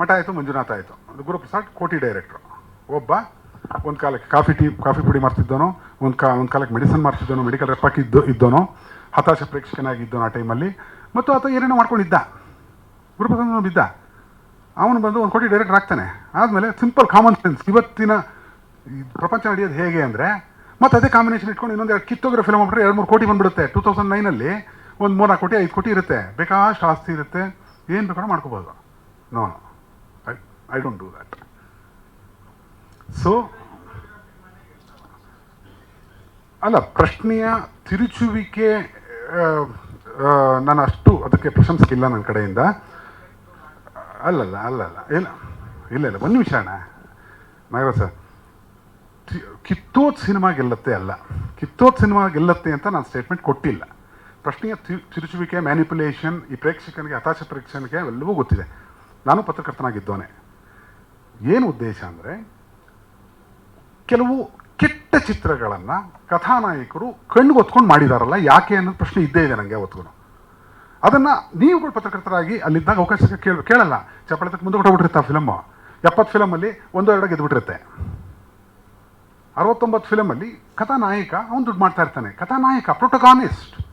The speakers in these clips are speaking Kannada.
ಮಠ ಆಯಿತು, ಮಂಜುನಾಥ ಆಯಿತು. ಗುರುಪ್ರಸಾದ್ ಕೋಟಿ ಡೈರೆಕ್ಟ್ರು. ಒಬ್ಬ ಒಂದು ಕಾಲಕ್ಕೆ ಕಾಫಿ ಟೀ, ಕಾಫಿ ಪುಡಿ ಮಾರ್ತಿದ್ದವನು ಒಂದು ಕಾ, ಒಂದು ಕಾಲಕ್ಕೆ ಮೆಡಿಸಿನ್ ಮಾರ್ತಿದ್ದವನು ಮೆಡಿಕಲ್ ರೆಪ್ಪಾಕಿ ಇದ್ದು, ಇದ್ದವನು, ಹತಾಶ ಪ್ರೇಕ್ಷಕನಾಗಿದ್ದನು ಆ ಟೈಮಲ್ಲಿ. ಮತ್ತು ಆತ ಏನೇನೋ ಮಾಡ್ಕೊಂಡಿದ್ದ. ಗುರುಪ್ರಸಾದ್ ಬಿದ್ದ. ಅವನು ಬಂದು ಒಂದು ಕೋಟಿ ಡೈರೆಕ್ಟರ್ ಆಗ್ತಾನೆ. ಆದಮೇಲೆ ಸಿಂಪಲ್ ಕಾಮನ್ ಸೆನ್ಸ್. ಇವತ್ತಿನ ಪ್ರಪಂಚ ನಡೆಯೋದು ಹೇಗೆ ಅಂದರೆ, ಮತ್ತು ಅದೇ ಕಾಂಬಿನೇಷನ್ ಇಟ್ಕೊಂಡು ಇನ್ನೊಂದು ಎರಡು ಕಿತ್ತೋಗಿರೋ ಫಿಲ್ಮ್ ಮಾಡ್ರೆ ಎರಡು ಮೂರು ಕೋಟಿ ಬಂದ್ಬಿಡುತ್ತೆ. ಟೂ ತೌಸಂಡ್ ನೈನಲ್ಲಿ ಒಂದು ಮೂರ್ನಾಲ್ಕು ಕೋಟಿ, ಐದು ಕೋಟಿ ಇರುತ್ತೆ. ಬೇಕಾಷ್ಟು ಆಸ್ತಿ ಇರುತ್ತೆ. ಏನು ಬೇಕಾದ್ರೂ ಮಾಡ್ಕೋಬೋದು. No I don't do So, so ಅಲ್ಲ ಪ್ರಶ್ನೆಯ ತಿರುಚುವಿಕೆ ನಾನು ಅಷ್ಟು ಅದಕ್ಕೆ ಪ್ರಶಂಸಿಲ್ಲ ನನ್ನ ಕಡೆಯಿಂದ. ಅಲ್ಲಲ್ಲ ಅಲ್ಲಲ್ಲ ಇಲ್ಲ ಇಲ್ಲ ಇಲ್ಲ ಒಂದು ನಿಮಿಷ ಅಣ್ಣ. ನಾಗರಾಜ್ ಸರ್ ಕಿತ್ತೋದ್ ಸಿನಿಮಾ ಗೆಲ್ಲತ್ತೆ ಅಲ್ಲ. ಕಿತ್ತೋದ್ ಸಿನಿಮಾ ಗೆಲ್ಲತ್ತೆ ಅಂತ ನಾನು ಸ್ಟೇಟ್ಮೆಂಟ್ ಕೊಟ್ಟಿಲ್ಲ. ಪ್ರಶ್ನೆಯ ತಿರುಚುವಿಕೆ ಮ್ಯಾನಿಪುಲೇಷನ್ ಈ ಪ್ರೇಕ್ಷಕನಿಗೆ ಹತಾಶ ಪ್ರೇಕ್ಷಕನಿಗೆ ಎಲ್ಲವೂ ಗೊತ್ತಿದೆ. ನಾನು ಪತ್ರಕರ್ತನಾಗಿದ್ದವನೇ. ಏನು ಉದ್ದೇಶ ಅಂದರೆ ಕೆಲವು ಕೆಟ್ಟ ಚಿತ್ರಗಳನ್ನು ಕಥಾನಾಯಕರು ಕಣ್ಣು ಕಣ್ಗೊತ್ಕೊಂಡು ಮಾಡಿದಾರಲ್ಲ, ಯಾಕೆ ಅನ್ನೋ ಪ್ರಶ್ನೆ ಇದ್ದೇ ಇದೆ ನನಗೆ ಅವತ್ತಿಗೂ ಅದನ್ನು ನೀವುಗಳು ಪತ್ರಕರ್ತರಾಗಿ ಅಲ್ಲಿದ್ದಾಗ ಅವಕಾಶ ಕೇಳ, ಕೇಳಲ್ಲ. ಚಪ್ಪಳತಕ್ಕೆ ಮುಂದೆ ಹೊಟ್ಟೋಗ್ಬಿಟ್ಟಿರುತ್ತೆ ಆ ಫಿಲಮ್ಮು ಎಪ್ಪತ್ತು ಫಿಲಮಲ್ಲಿ ಒಂದು ಎರಡು ಗೆದ್ದುಬಿಟ್ಟಿರುತ್ತೆ ಅರವತ್ತೊಂಬತ್ತು ಫಿಲಮಲ್ಲಿ ಕಥಾನಾಯಕ, ಅವನು ದುಡ್ಡು ಮಾಡ್ತಾ ಇರ್ತಾನೆ. ಕಥಾನಾಯಕ ಪ್ರೊಟಗಾನಿಸ್ಟ್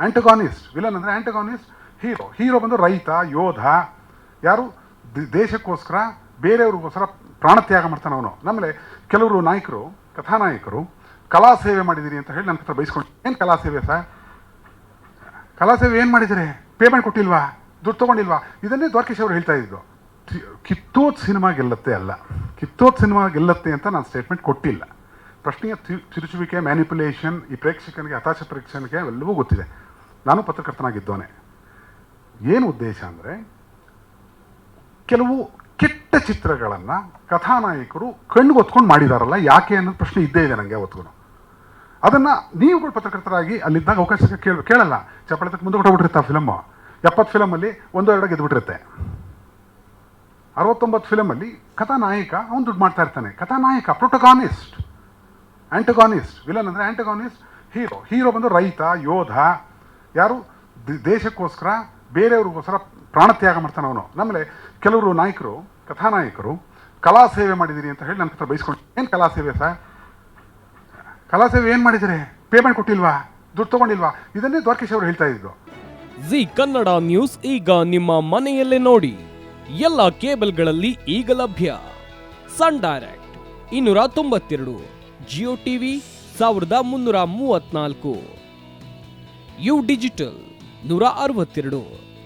ಆ್ಯಂಟಗಾನಿಸ್ಟ್ ವಿಲನ್ ಅಂದರೆ ಆ್ಯಂಟಗಾನಿಸ್ಟ್ ಹೀರೋ ಹೀರೋ ಬಂದು ರೈತ, ಯೋಧ. ಯಾರು? ದ- ಬೇರೆಯವ್ರಿಗೋಸ್ಕರ ಪ್ರಾಣತ್ಯಾಗ ಮಾಡ್ತಾನೆ ಅವನು. ನಮ್ಮಲ್ಲಿ ಕೆಲವರು ನಾಯಕರು, ಕಥಾನಾಯಕರು, ಕಲಾ ಸೇವೆ ಮಾಡಿದ್ದೀರಿ ಅಂತ ಹೇಳಿ ನನ್ನ ಹತ್ರ ಬೈಸ್ಕೊಂಡು ಏನು ಕಲಾ ಸೇವೆ ಸರ್? ಕಲಾ ಸೇವೆ ಏನು ಮಾಡಿದರೆ? ಪೇಮೆಂಟ್ ಕೊಟ್ಟಿಲ್ವಾ? ದುಡ್ಡು ತೊಗೊಂಡಿಲ್ವಾ? ಇದನ್ನೇ ದ್ವಾರಕೇಶ್ ಅವರು ಹೇಳ್ತಾ ಇದ್ದು ತಿ- ಕಿತ್ತೋದ್ ಸಿನಿಮಾ ಗೆಲ್ಲತ್ತೆ ಅಲ್ಲ. ಕಿತ್ತೋದ್ ಸಿನಿಮಾ ಗೆಲ್ಲತ್ತೆ ಅಂತ ನಾನು ಸ್ಟೇಟ್ಮೆಂಟ್ ಕೊಟ್ಟಿಲ್ಲ. ಪ್ರಶ್ನೆಯ ತಿರುಚುವಿಕೆ ಮ್ಯಾನಿಪುಲೇಷನ್ ಈ ಪ್ರೇಕ್ಷಕನಿಗೆ, ಹತಾಶ ಪ್ರೇಕ್ಷಕನಿಗೆ ಎಲ್ಲವೂ ಗೊತ್ತಿದೆ. ನಾನು ಪತ್ರಕರ್ತನಾಗಿದ್ದೋನೆ ಏನು ಉದ್ದೇಶ ಅಂದರೆ, ಕೆಲವು ಕೆಟ್ಟ ಚಿತ್ರಗಳನ್ನು ಕಥಾನಾಯಕರು ಕಣ್ಣು ಒತ್ಕೊಂಡು ಮಾಡಿದಾರಲ್ಲ, ಯಾಕೆ ಅನ್ನೋದು ಪ್ರಶ್ನೆ ಇದ್ದೇ ಇದೆ ನನಗೆ ಅವತ್ತಿಗೂ ಅದನ್ನು ನೀವುಗಳು ಪತ್ರಕರ್ತರಾಗಿ ಅಲ್ಲಿದ್ದಾಗ ಅವಕಾಶ ಕೇಳ, ಕೇಳಲ್ಲ. ಚಪ್ಪಳತಕ್ಕೆ ಮುಂದೆ ಕೊಟ್ಟಬಿಟ್ಟಿರುತ್ತೆ ಆ ಫಿಲಮ್ಮು ಎಪ್ಪತ್ತು ಫಿಲಮಲ್ಲಿ ಒಂದು, ಎರಡ ಗೆದ್ದುಬಿಟ್ಟಿರುತ್ತೆ ಅರವತ್ತೊಂಬತ್ತು ಫಿಲಮಲ್ಲಿ ಕಥಾನಾಯಕ, ಅವನು ದುಡ್ಡು ಮಾಡ್ತಾ ಇರ್ತಾನೆ. ಕಥಾನಾಯಕ ಪ್ರೋಟೋಗಾನಿಸ್ಟ್ ಆ್ಯಂಟಗಾನಿಸ್ಟ್ ವಿಲನ್ ಅಂದರೆ ಆ್ಯಂಟಗಾನಿಸ್ಟ್ ಹೀರೋ ಹೀರೋ ಬಂದು ರೈತ, ಯೋಧ. ಯಾರು? ದೇಶಕ್ಕೋಸ್ಕರ, ಬೇರೆಯವ್ರಿಗೋಸ್ಕರ ಪ್ರಾಣತ್ಯಾಗ ಮಾಡ್ತಾನೆ ಅವನು. ನಮ್ಮಲ್ಲಿ ಕೆಲವರು ನಾಯಕರು, ಕಥಾನಾಯಕರು, ಕಲಾ ಸೇವೆ ಮಾಡಿದ್ದೀರಿ ಅಂತ ಹೇಳಿ ನನ್ನ ಹತ್ರ ಬೈಸ್ಕೊಂಡು ಏನು ಕಲಾ ಸೇವೆ ಸರ್? ಕಲಾ ಸೇವೆ ಏನು ಮಾಡಿದರೆ? ಪೇಮೆಂಟ್ ಕೊಟ್ಟಿಲ್ವಾ? ದುಡ್ಡು ತೊಗೊಂಡಿಲ್ವಾ? ಇದನ್ನೇ ದ್ವಾರಕೇಶ್ ಅವರು ಹೇಳ್ತಾ ಇದ್ರು. ಜಿ ಕನ್ನಡ ನ್ಯೂಸ್ ಈಗ ನಿಮ್ಮ ಮನೆಯಲ್ಲೇ ನೋಡಿ. ಎಲ್ಲ ಕೇಬಲ್ಗಳಲ್ಲಿ ಈಗ ಲಭ್ಯ. ಸನ್ ಡೈರೆಕ್ಟ್ ಇನ್ನೂರ ತೊಂಬತ್ತೆರಡು, ಜಿಯೋ ಟಿವಿ ಸಾವಿರದ ಮುನ್ನೂರ ಮೂವತ್ನಾಲ್ಕು ಯು ಡಿಜಿಟಲ್ ನೂರ ಅರವತ್ತೆರಡು.